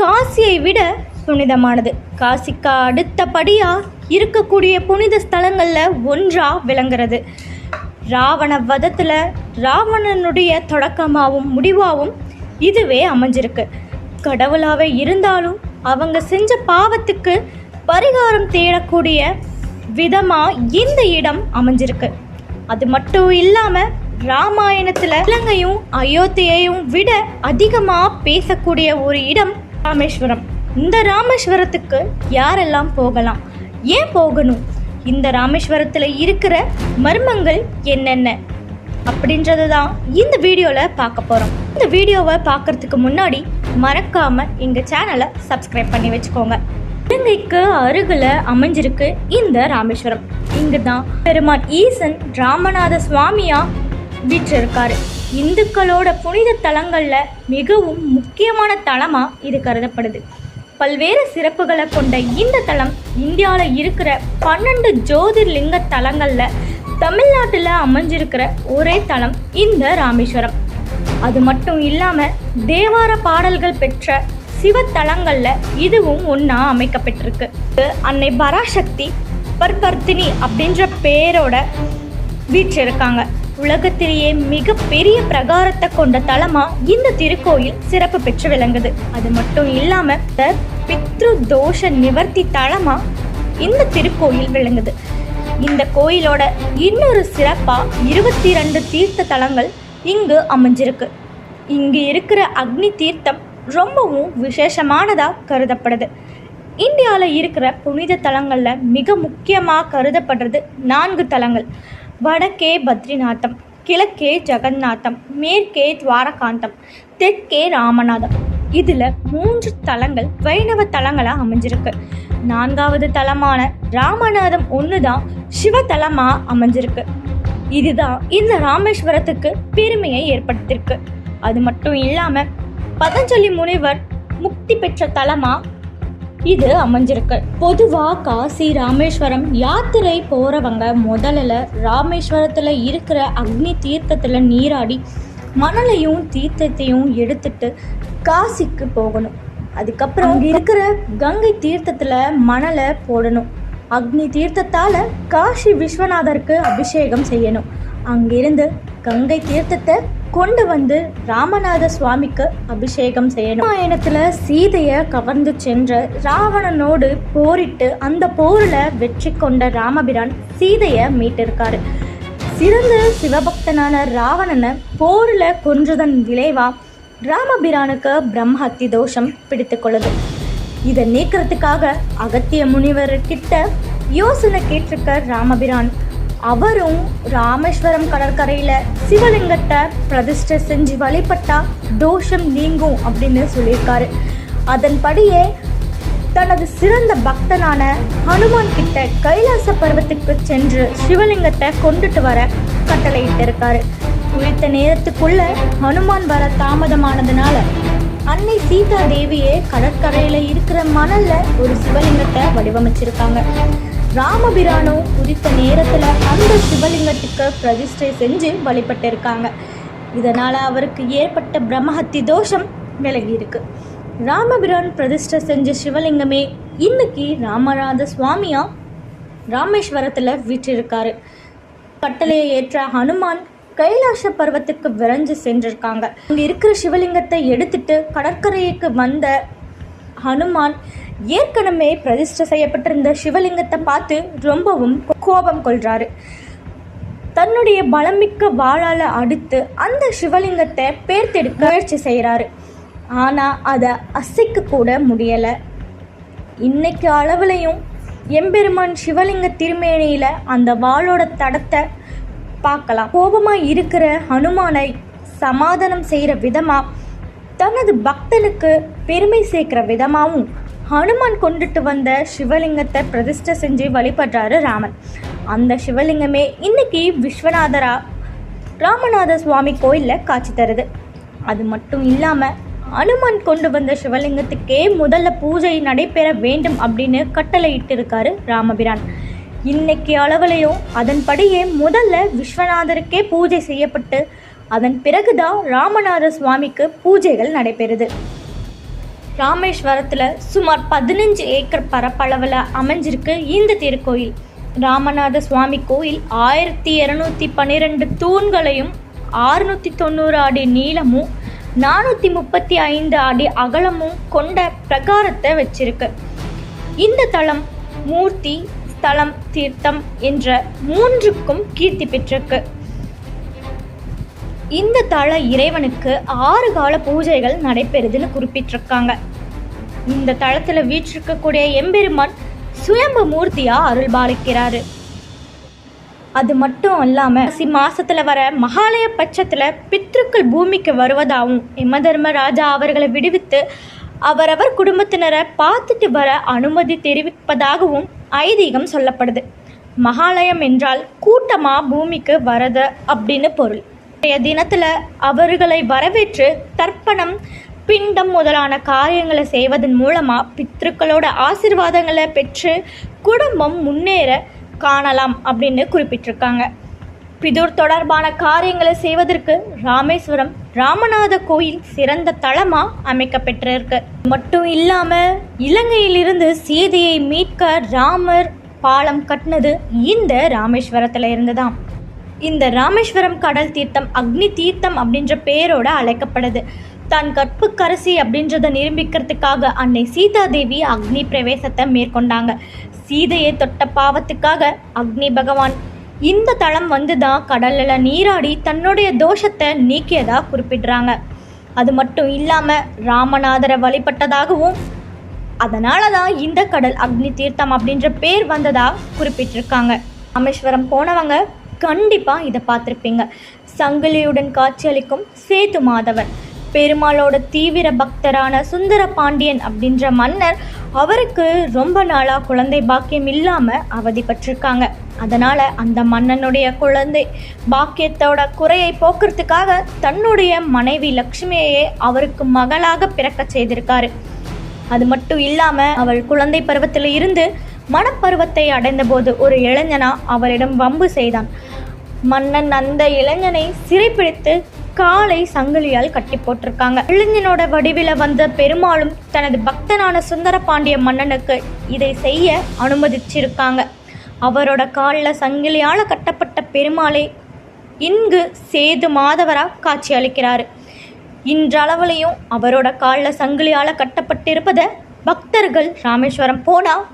காசியை விட புனிதமானது. காசிக்கு அடுத்தபடியாக இருக்கக்கூடிய புனித ஸ்தலங்களில் ஒன்றாக விளங்குறது. ராவண வதத்தில் ராவணனுடைய தொடக்கமாகவும் முடிவாகவும் இதுவே அமைஞ்சிருக்கு. கடவுளாகவே இருந்தாலும் அவங்க செஞ்ச பாவத்துக்கு பரிகாரம் தேடக்கூடிய விதமாக இந்த இடம் அமைஞ்சிருக்கு. அது மட்டும் இல்லாமல் ராமாயணத்தில் இலங்கையும் அயோத்தியையும் விட அதிகமாக பேசக்கூடிய ஒரு இடம் ராமேஸ்வரம். இந்த ராமேஸ்வரத்துக்கு யாரெல்லாம் போகலாம்? ஏன் போகணும்? இந்த ராமேஸ்வரத்தில் இருக்கிற மர்மங்கள் என்னென்ன? அப்படின்றத தான் இந்த வீடியோவில் பார்க்க போகிறோம் இந்த வீடியோவை பார்க்கறதுக்கு முன்னாடி மறக்காம எங்கள் சேனலை சப்ஸ்கிரைப் பண்ணி வச்சுக்கோங்க. இலங்கைக்கு அருகில் அமைஞ்சிருக்கு இந்த ராமேஸ்வரம். இங்கு தான் பெருமான் ஈசன் ராமநாத சுவாமியா வீற்றிருக்காரு. இந்துக்களோட புனித தலங்களில் மிகவும் முக்கியமான தலமாக இது கருதப்படுது. பல்வேறு சிறப்புகளை கொண்ட இந்த தலம் இந்தியாவில் இருக்கிற பன்னெண்டு ஜோதிர்லிங்க தலங்களில் தமிழ்நாட்டில் அமைஞ்சிருக்கிற ஒரே தலம் இந்த ராமேஸ்வரம். அது மட்டும் இல்லாமல் தேவார பாடல்கள் பெற்ற சிவத்தலங்களில் இதுவும் ஒன்றா அமைக்கப்பட்டிருக்கு. அன்னை பராசக்தி பர்பர்த்தினி அப்படின்ற பேரோட வீற்றிருக்காங்க உலகத்திலேயே மிக பெரிய பிரகாரத்தை கொண்ட தலமா இந்த திருக்கோயில் சிறப்பு பெற்று விளங்குது. அது மட்டும் இல்லாம பித்ரு தோஷ நிவர்த்தி தலமா இந்த திருக்கோயில் விளங்குது. இந்த கோயிலோட இன்னொரு சிறப்பா இருபத்தி ரெண்டு தீர்த்த தலங்கள் இங்கு அமைஞ்சிருக்கு. இங்கு இருக்கிற அக்னி தீர்த்தம் ரொம்பவும் விசேஷமானதா கருதப்படுது. இந்தியாவில் இருக்கிற புனித தலங்களில் மிக முக்கியமாக கருதப்படுறது நான்கு தலங்கள். வடக்கே பத்ரிநாத்தம் கிழக்கே ஜெகநாதம் மேற்கே துவாரகாந்தம் தெற்கே ராமநாதம். இதில் மூன்று தலங்கள் வைணவ தலங்களாக அமைஞ்சிருக்கு. நான்காவது தலமான ராமநாதம் ஒன்று தான் சிவத்தலமாக அமைஞ்சிருக்கு. இதுதான் இந்த ராமேஸ்வரத்துக்கு பெருமையை ஏற்படுத்தியிருக்கு. அது மட்டும் இல்லாமல் பதஞ்சலி முனிவர் முக்தி பெற்ற தலமாக இது அமைஞ்சிருக்கு பொதுவா காசி ராமேஸ்வரம் யாத்திரை போறவங்க முதல்ல ராமேஸ்வரத்துல இருக்கிற அக்னி தீர்த்தத்துல நீராடி மணலையும் தீர்த்தத்தையும் எடுத்துட்டு காசிக்கு போகணும். அதுக்கப்புறம் அங்க இருக்கிற கங்கை தீர்த்தத்துல மணலை போடணும். அக்னி தீர்த்தத்தால காசி விஸ்வநாதருக்கு அபிஷேகம் செய்யணும். அங்கிருந்து கங்கை தீர்த்தத்தை கொண்டு வந்து ராமநாத சுவாமிக்கு அபிஷேகம் செய்யணும். ராமாயணத்துல சீதைய கவர்ந்து சென்ற ராவணனோடு போரிட்டு அந்த போர்ல வெற்றி கொண்ட ராமபிரான் சீதைய மீட்டிருக்காரு. சிறந்த சிவபக்தனான ராவணனை போர்ல கொன்றதன் விளைவா ராமபிரானுக்கு பிரம்மஹத்தி தோஷம் பிடித்து கொள்ளுது. இதை நீக்கிறதுக்காக அகத்திய முனிவர்கிட்ட யோசனை கேட்டிருக்க ராமபிரான் அவரும் ராமேஸ்வரம் கடற்கரையில் சிவலிங்கத்தை பிரதிஷ்டை செஞ்சு வழிபட்டா தோஷம் நீங்கும் அப்படின்னு சொல்லியிருக்காரு. அதன்படியே தனது சிறந்த பக்தனான ஹனுமான் கிட்ட கைலாச பருவத்துக்கு சென்று சிவலிங்கத்தை கொண்டுட்டு வர கட்டளையிட்டிருக்காரு. குறித்த நேரத்துக்குள்ள ஹனுமான் வர தாமதமானதுனால அன்னை சீதா தேவியே கடற்கரையில இருக்கிற மணல்ல ஒரு சிவலிங்கத்தை வடிவமைச்சிருக்காங்க. ராமபிரானும் குறித்த நேரத்தில் அந்த சிவலிங்கத்துக்கு பிரதிஷ்டை செஞ்சு வழிபட்டிருக்காங்க. இதனால் அவருக்கு ஏற்பட்ட பிரம்மஹத்தி தோஷம் விலகி இருக்கு ராமபிரான் பிரதிஷ்டை செஞ்ச சிவலிங்கமே இன்னைக்கு ராமநாத சுவாமியா ராமேஸ்வரத்தில் வீற்றிருக்காரு. கட்டளையை ஏற்ற ஹனுமான் கைலாச பர்வத்துக்கு விரைஞ்சு சென்றிருக்காங்க. அங்கே இருக்கிற சிவலிங்கத்தை எடுத்துட்டு கடற்கரைக்கு வந்த ஹனுமான் ஏற்கனவே பிரதிஷ்டை செய்யப்பட்டிருந்த சிவலிங்கத்தை பார்த்து ரொம்பவும் கோபம் கொள்கிறாரு தன்னுடைய பலமிக்க வாளால அடுத்து அந்த சிவலிங்கத்தை பேர்த்தெடுக்க முயற்சி செய்கிறாரு ஆனால் அதை அசைக்க கூட முடியலை. இன்னைக்கு அளவுலையும் எம்பெருமான் சிவலிங்க திருமேனியில் அந்த வாளோட தடத்தை பார்க்கலாம். கோபமாக இருக்கிற ஹனுமானை சமாதானம் செய்கிற விதமாக தனது பக்தனுக்கு பெருமை சேர்க்கிற விதமாகவும் ஹனுமான் கொண்டுட்டு வந்த சிவலிங்கத்தை பிரதிஷ்டை செஞ்சு வழிபடுறாரு ராமன். அந்த சிவலிங்கமே இன்னைக்கு விஸ்வநாதரா ராமநாத சுவாமி கோயிலில் காட்சி தருது. அது மட்டும் இல்லாமல் அனுமன் கொண்டு வந்த சிவலிங்கத்துக்கே முதல்ல பூஜை நடைபெற வேண்டும் அப்படின்னு கட்டளையிட்டு இருக்காரு ராமபிரான். இன்னைக்கு அளவுலையும் அதன்படியே முதல்ல விஸ்வநாதருக்கே பூஜை செய்யப்பட்டு அதன் பிறகுதான் ராமநாத சுவாமிக்கு பூஜைகள் நடைபெறுது. ராமேஸ்வரத்தில் சுமார் பதினஞ்சு ஏக்கர் பரப்பளவில் அமைஞ்சிருக்கு இந்த திருக்கோயில். ராமநாத சுவாமி கோயில் ஆயிரத்தி இரநூத்தி பன்னிரெண்டு தூண்களையும் ஆறுநூற்றி தொண்ணூறு அடி நீளமும் நானூற்றி முப்பத்தி ஐந்து அடி அகலமும் கொண்ட பிரகாரத்தை வச்சிருக்கு. இந்த தலம் மூர்த்தி ஸ்தலம் தீர்த்தம் என்ற மூன்றுக்கும் கீர்த்தி பெற்றிருக்கு. இந்த தள இறைவனுக்கு ஆறு கால பூஜைகள் நடைபெறுதுன்னு குறிப்பிட்டிருக்காங்க. இந்த தளத்தில் வீற்றிருக்கக்கூடிய எம்பெருமான் சுயம்பு மூர்த்தியாக அருள் பாலிக்கிறாரு அது மட்டும் இல்லாமல் சி மாசத்தில் வர மகாலய பட்சத்தில் பித்ருக்கள் பூமிக்கு வருவதாகவும் யமதர்மராஜா அவர்களை விடுவித்து அவரவர் குடும்பத்தினரை பார்த்துட்டு வர அனுமதி தெரிவிப்பதாகவும் ஐதீகம் சொல்லப்படுது. மகாலயம் என்றால் கூட்டமாக பூமிக்கு வரது அப்படின்னு பொருள். இன்றைய தினத்தில் அவர்களை வரவேற்று தர்ப்பணம் பிண்டம் முதலான காரியங்களை செய்வதன் மூலமாக பித்ருக்களோட ஆசிர்வாதங்களை பெற்று குடும்பம் முன்னேற காணலாம் அப்படின்னு குறிப்பிட்டிருக்காங்க. பிதுர் தொடர்பான காரியங்களை செய்வதற்கு ராமேஸ்வரம் ராமநாத கோயில் சிறந்த தளமாக அமைக்கப்பட்டிருக்கு மட்டும் இல்லாமல் இலங்கையிலிருந்து சீதையை மீட்க ராமர் பாலம் கட்டினது இந்த ராமேஸ்வரத்தில் இருந்துதான். இந்த ராமேஸ்வரம் கடல் தீர்த்தம் அக்னி தீர்த்தம் அப்படின்ற பேரோட அழைக்கப்படுது தான் கற்புக்கரசி அப்படின்றத நிரூபிக்கிறதுக்காக அன்னை சீதாதேவி அக்னி பிரவேசத்தை மேற்கொண்டாங்க. சீதையை தொட்ட பாவத்துக்காக அக்னி பகவான் இந்த தளம் வந்து தான் கடலில் நீராடி தன்னுடைய தோஷத்தை நீக்கியதா குறிப்பிடுறாங்க. அது மட்டும் இல்லாமல் ராமநாதரை வழிபட்டதாகவும் அதனால தான் இந்த கடல் அக்னி தீர்த்தம் அப்படின்ற பேர் வந்ததாக குறிப்பிட்டிருக்காங்க. ராமேஸ்வரம் போனவங்க கண்டிப்பாக இதை பார்த்துருப்பீங்க. சங்கிலியுடன் காட்சியளிக்கும் சேது மாதவர் பெருமாளோட தீவிர பக்தரான சுந்தர பாண்டியன் அப்படின்ற மன்னர் அவருக்கு ரொம்ப நாளாக குழந்தை பாக்கியம் இல்லாமல் அவதிப்பட்டிருக்காங்க அதனால் அந்த மன்னனுடைய குழந்தை பாக்கியத்தோட குறையை போக்குறதுக்காக தன்னுடைய மனைவி லக்ஷ்மியையே அவருக்கு மகளாக பிறக்க செய்திருக்காரு. அது மட்டும் இல்லாமல் அவள் குழந்தை பருவத்தில் இருந்து மனப்பருவத்தை அடைந்தபோது ஒரு இளைஞனா அவரிடம் வம்பு செய்தான். மன்னன் அந்த இளைஞனை சிறைப்பிடித்து காலை சங்கிலியால் கட்டி போட்டிருக்காங்க. இளைஞனோட வடிவில் வந்த பெருமாளும் தனது பக்தனான சுந்தர பாண்டிய மன்னனுக்கு இதை செய்ய அனுமதிச்சிருக்காங்க. அவரோட காலில் சங்கிலியால் கட்டப்பட்ட பெருமாளை இங்கு சேது மாதவரா காட்சி அளிக்கிறார். இன்றளவுலையும் அவரோட காலில் சங்கிலியால் கட்டப்பட்டிருப்பதை பக்தர்கள் ராமேஸ்வரம் போனால்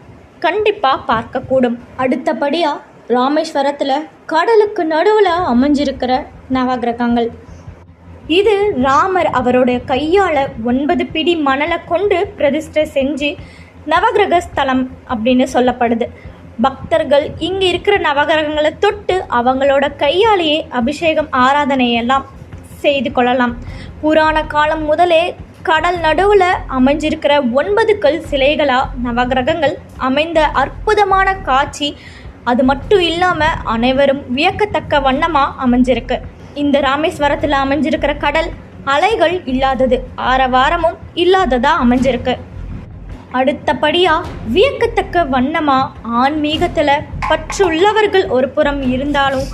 கண்டிப்பாக பார்க்கக்கூடும். அடுத்தபடியாக ராமேஸ்வரத்தில் கடலுக்கு நடுவில் அமைஞ்சிருக்கிற நவகிரகங்கள். இது ராமர் அவருடைய கையால் ஒன்பது பிடி மணலை கொண்டு பிரதிஷ்டை செஞ்சு நவகிரக ஸ்தலம் அப்படின்னு சொல்லப்படுது. பக்தர்கள் இங்கே இருக்கிற நவகிரகங்களை தொட்டு அவங்களோட கையாலேயே அபிஷேகம் ஆராதனையெல்லாம் செய்து கொள்ளலாம். புராண காலம் முதலே கடல் நடுவில் அமைஞ்சிருக்கிற ஒன்பது கல் சிலைகளாக நவகிரகங்கள் அமைந்த அற்புதமான காட்சி அது மட்டும் இல்லாமல் அனைவரும் வியக்கத்தக்க வண்ணமாக அமைஞ்சிருக்கு. இந்த ராமேஸ்வரத்தில் அமைஞ்சிருக்கிற கடல் அலைகள் இல்லாதது ஆரவாரமும் இல்லாததாக அமைஞ்சிருக்கு. அடுத்தபடியாக வியக்கத்தக்க வண்ணமாக ஆன்மீகத்தில் பற்றுள்ளவர்கள் ஒரு புறம் இருந்தாலும்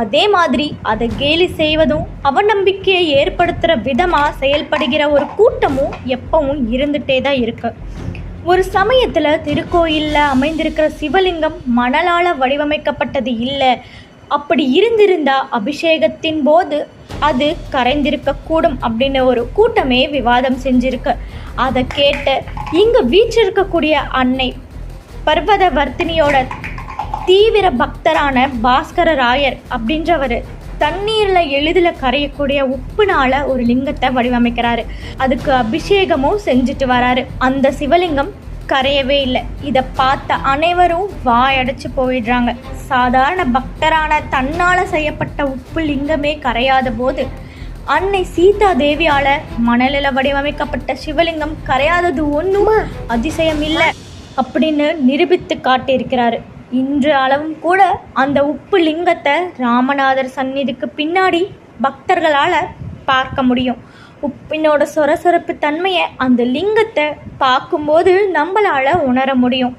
அதே மாதிரி அதை கேலி செய்வதும் அவநம்பிக்கையை ஏற்படுத்துகிற விதமாக செயல்படுகிற ஒரு கூட்டமும் எப்பவும் இருந்துகிட்டே தான் இருக்குது ஒரு சமயத்தில் திருக்கோயிலில் அமைந்திருக்கிற சிவலிங்கம் மணலால் வடிவமைக்கப்பட்டது இல்லை. அப்படி இருந்திருந்தால் அபிஷேகத்தின் போது அது கரைந்திருக்கக்கூடும் அப்படின்னு ஒரு கூட்டமே விவாதம் செஞ்சிருக்கு. அதை கேட்டு இங்கே வீற்றிருக்கக்கூடிய அன்னை பர்வத வர்த்தினியோட தீவிர பக்தரான பாஸ்கர ராயர் அப்படின்றவர் தண்ணீரில் எளிதில் கரையக்கூடிய உப்புனால ஒரு லிங்கத்தை வடிவமைக்கிறாரு. அதுக்கு அபிஷேகமும் செஞ்சுட்டு வராரு. அந்த சிவலிங்கம் கரையவே இல்லை. இதை பார்த்த அனைவரும் வாயடைச்சு போயிடுறாங்க. சாதாரண பக்தரான தன்னால் செய்யப்பட்ட உப்பு லிங்கமே கரையாத போது அன்னை சீதா தேவியால மணலில் வடிவமைக்கப்பட்ட சிவலிங்கம் கரையாதது ஒன்றும் அதிசயம் இல்லை அப்படின்னு நிரூபித்து காட்டியிருக்கிறாரு. இன்று அளவும் கூட அந்த உப்பு லிங்கத்தை ராமநாதர் சந்நிதிக்கு பின்னாடி பக்தர்களால் பார்க்க முடியும். உப்பினோட சொரசொரப்பு தன்மையை அந்த லிங்கத்தை பார்க்கும்போது நம்மளால் உணர முடியும்.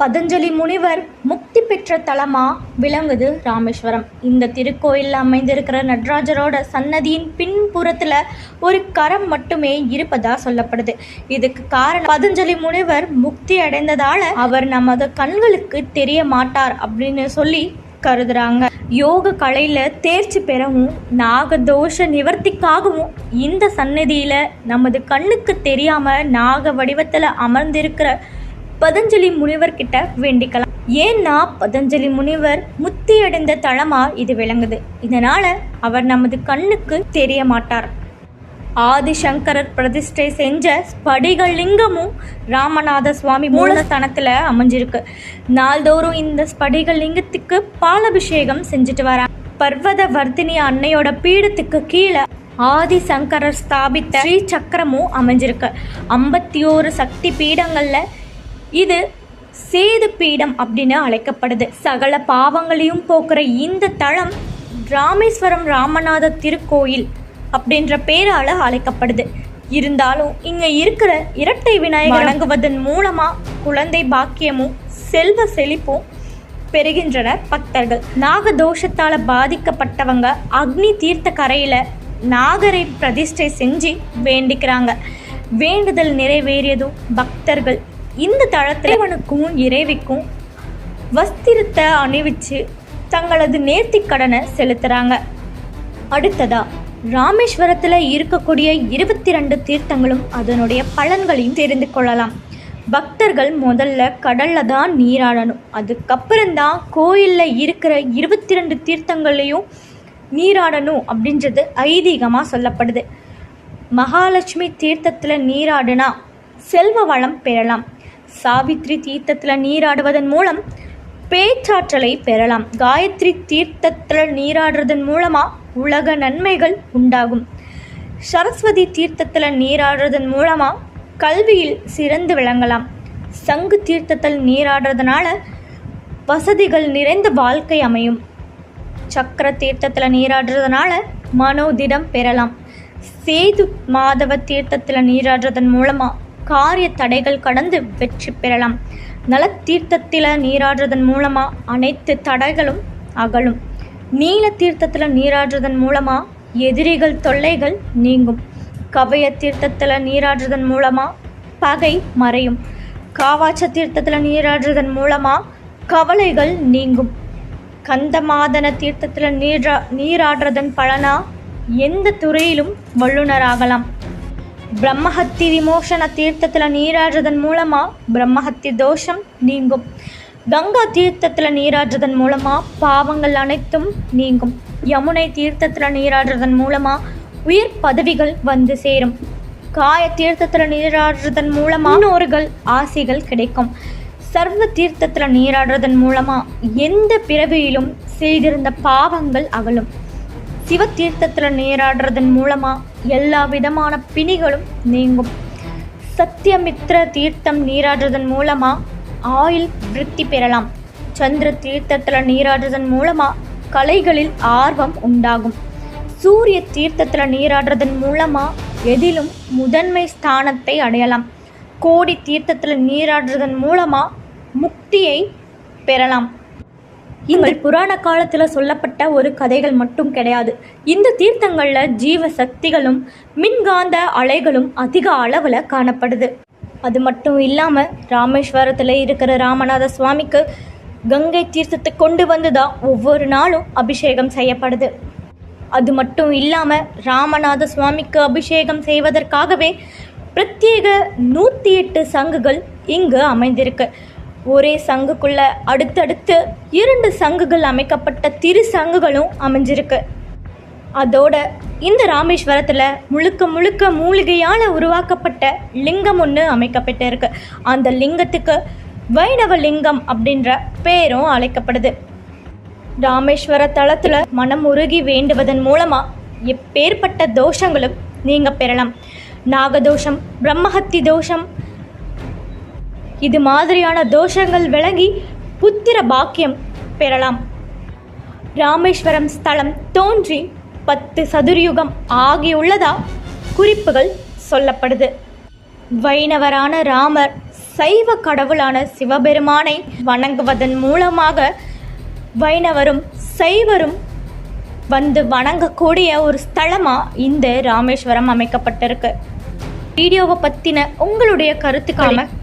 பதஞ்சலி முனிவர் முக்தி பெற்ற தலமா விளங்குது ராமேஸ்வரம். இந்த திருக்கோயிலில் அமைந்திருக்கிற நடராஜரோட சன்னதியின் பின்புறத்தில் ஒரு கரம் மட்டுமே இருப்பதா சொல்லப்படுது. இதுக்கு காரணம் பதஞ்சலி முனிவர் முக்தி அடைந்ததால அவர் நமது கண்களுக்கு தெரிய மாட்டார் அப்படின்னு சொல்லி கருதுறாங்க. யோக கலையில தேர்ச்சி பெறவும் நாகதோஷ நிவர்த்திக்காகவும் இந்த சன்னதியில நமது கண்ணுக்கு தெரியாம நாக வடிவத்துல அமர்ந்திருக்கிற பதஞ்சலி முனிவர்கிட்ட வேண்டிக்கலாம். ஏன்னா பதஞ்சலி முனிவர் முத்தி அடைந்த தளமா இது விளங்குது. இதனால அவர் நமது கண்ணுக்கு தெரிய மாட்டார் ஆதிசங்கரர் பிரதிஷ்டை செஞ்ச ஸ்படிகலிங்கமும் ராமநாத சுவாமி மூலஸ்தானத்தில் அமைஞ்சிருக்கு. நாள்தோறும் இந்த ஸ்படிகலிங்கத்துக்கு பாலபிஷேகம் செஞ்சுட்டு வராங்க பர்வத வர்த்தினி அன்னையோட பீடத்துக்கு கீழே ஆதிசங்கரர் ஸ்தாபித்த ஸ்ரீ சக்கரமும் அமைஞ்சிருக்கு. ஐம்பத்தி ஓரு சக்தி பீடங்களில் இது சேது பீடம் அப்படின்னு அழைக்கப்படுது. சகல பாவங்களையும் போக்குற இந்த தளம் ராமேஸ்வரம் ராமநாத திருக்கோயில் அப்படின்ற பேரால அழைக்கப்படுது. இருந்தாலும் இங்க இருக்கிற இரட்டை விநாயகர் வணங்குவதன் மூலமா குழந்தை பாக்கியமும் செல்வ செழிப்பும் பெறுகின்றனர் பக்தர்கள். நாகதோஷத்தால பாதிக்கப்பட்டவங்க அக்னி தீர்த்த கரையில நாகரை பிரதிஷ்டை செஞ்சு வேண்டிக்கிறாங்க. வேண்டுதல் நிறைவேறியதும் பக்தர்கள். இந்த தளத்திரைவனுக்கும் இறைவிக்கும் வஸ்திரத்தை அணிவிச்சு தங்களது நேர்த்தி கடனை செலுத்துறாங்க. அடுத்ததா ராமேஸ்வரத்தில் இருக்கக்கூடிய இருபத்தி ரெண்டு தீர்த்தங்களும் அதனுடைய பலன்களையும் தெரிந்து கொள்ளலாம். பக்தர்கள் முதல்ல கடலில் தான் நீராடணும். அதுக்கப்புறம்தான் கோயிலில் இருக்கிற இருபத்தி ரெண்டு தீர்த்தங்களையும் நீராடணும் அப்படின்றது ஐதீகமாக சொல்லப்படுது. மகாலட்சுமி தீர்த்தத்தில் நீராடினா செல்வ வளம் பெறலாம். சாவித்ரி தீர்த்தத்தில் நீராடுவதன் மூலம் பேச்சாற்றலை பெறலாம். காயத்ரி தீர்த்தத்தில் நீராடுறதன் மூலமாக உலக நன்மைகள் உண்டாகும். சரஸ்வதி தீர்த்தத்தில் நீராடுறதன் மூலமாக கல்வியில் சிறந்து விளங்கலாம். சங்கு தீர்த்தத்தில் நீராடுறதுனால வசதிகள் நிறைந்த வாழ்க்கை அமையும். சக்கர தீர்த்தத்தில் நீராடுறதுனால மனோதிடம் பெறலாம். சேது மாதவ தீர்த்தத்தில் நீராடுறதன் மூலமாக காரிய தடைகள் கடந்து வெற்றி பெறலாம். நலத்தீர்த்தத்தில் நீராடுறதன் மூலமாக அனைத்து தடைகளும் அகலும். நீல தீர்த்தத்தில் நீராடுறதன் மூலமாக எதிரிகள் தொல்லைகள் நீங்கும். கவய தீர்த்தத்தில் நீராடுறதன் மூலமாக பகை மறையும். காவாச்ச தீர்த்தத்தில் நீராடுறதன் மூலமாக கவலைகள் நீங்கும். கந்தமாதன தீர்த்தத்தில் நீரா நீராடுறதன் பலனா எந்த துறையிலும் வல்லுநராகலாம் பிரம்மஹத்தி விமோசன தீர்த்தத்தில் நீராடுறதன் மூலமாக பிரம்மஹத்தி தோஷம் நீங்கும். கங்கா தீர்த்தத்தில் நீராடுறதன் மூலமாக பாவங்கள் அனைத்தும் நீங்கும். யமுனை தீர்த்தத்தில் நீராடுறதன் மூலமாக உயிர் பதவிகள் வந்து சேரும். காய தீர்த்தத்தில் நீராடுறதன் மூலமாக முன்னோர்கள் ஆசைகள் கிடைக்கும். சர்வ தீர்த்தத்தில் நீராடுறதன் மூலமாக எந்த பிறவியிலும் செய்திருந்த பாவங்கள் அகலும். சிவ தீர்த்தத்தில் நீராடுறதன் மூலமாக எல்லா விதமான பிணிகளும் நீங்கும். சத்தியமித்ர தீர்த்தம் நீராடுறதன் மூலமாக ஆயுள் விருத்தி பெறலாம். சந்திர தீர்த்தத்தில் நீராடுறதன் மூலமாக கலைகளில் ஆர்வம் உண்டாகும். சூரிய தீர்த்தத்தில் நீராடுறதன் மூலமாக எதிலும் முதன்மை ஸ்தானத்தை அடையலாம். கோடி தீர்த்தத்தில் நீராடுறதன் மூலமாக முக்தியை பெறலாம். இந்த புராண காலத்தில் சொல்லப்பட்ட ஒரு கதைகள் மட்டும் கிடையாது. இந்த தீர்த்தங்களில் ஜீவ சக்திகளும் மின்காந்த அலைகளும் அதிக அளவில் காணப்படுது. அது மட்டும் இல்லாமல் ராமேஸ்வரத்தில் இருக்கிற ராமநாத சுவாமிக்கு கங்கை தீர்த்தத்தை கொண்டு வந்து தான் ஒவ்வொரு நாளும் அபிஷேகம் செய்யப்படுது. அது மட்டும் இல்லாமல் ராமநாத சுவாமிக்கு அபிஷேகம் செய்வதற்காகவே பிரத்யேக நூற்றி எட்டு சங்குகள் இங்கு அமைந்திருக்கு. ஒரே சங்குக்குள்ள அடுத்தடுத்து இரண்டு சங்குகள் அமைக்கப்பட்ட திரு சங்குகளும் அமைஞ்சிருக்கு. அதோட இந்த ராமேஸ்வரத்தில் முழுக்க முழுக்க மூலிகையால் உருவாக்கப்பட்ட லிங்கம் ஒன்று அமைக்கப்பட்டு இருக்கு அந்த லிங்கத்துக்கு வைணவ லிங்கம் அப்படின்ற பேரும் அழைக்கப்படுது. ராமேஸ்வர தளத்தில் மனம் உருகி வேண்டுவதன் மூலமாக எப்பேற்பட்ட தோஷங்களும் நீங்கள் பெறலாம். நாகதோஷம் பிரம்மஹத்தி தோஷம் இது மாதிரியான தோஷங்கள் விளங்கி புத்திர பாக்கியம் பெறலாம். ராமேஸ்வரம் ஸ்தலம் தோன்றி பத்து சதுர்யுகம் ஆகியுள்ளதா குறிப்புகள் சொல்லப்படுது. வைணவரான ராமர் சைவ கடவுளான சிவபெருமானை வணங்குவதன் மூலமாக வைணவரும் சைவரும் வந்து வணங்கக்கூடிய ஒரு ஸ்தலமாக இந்த ராமேஸ்வரம் அமைக்கப்பட்டிருக்கு. வீடியோவை பற்றின உங்களுடைய கருத்துக்கான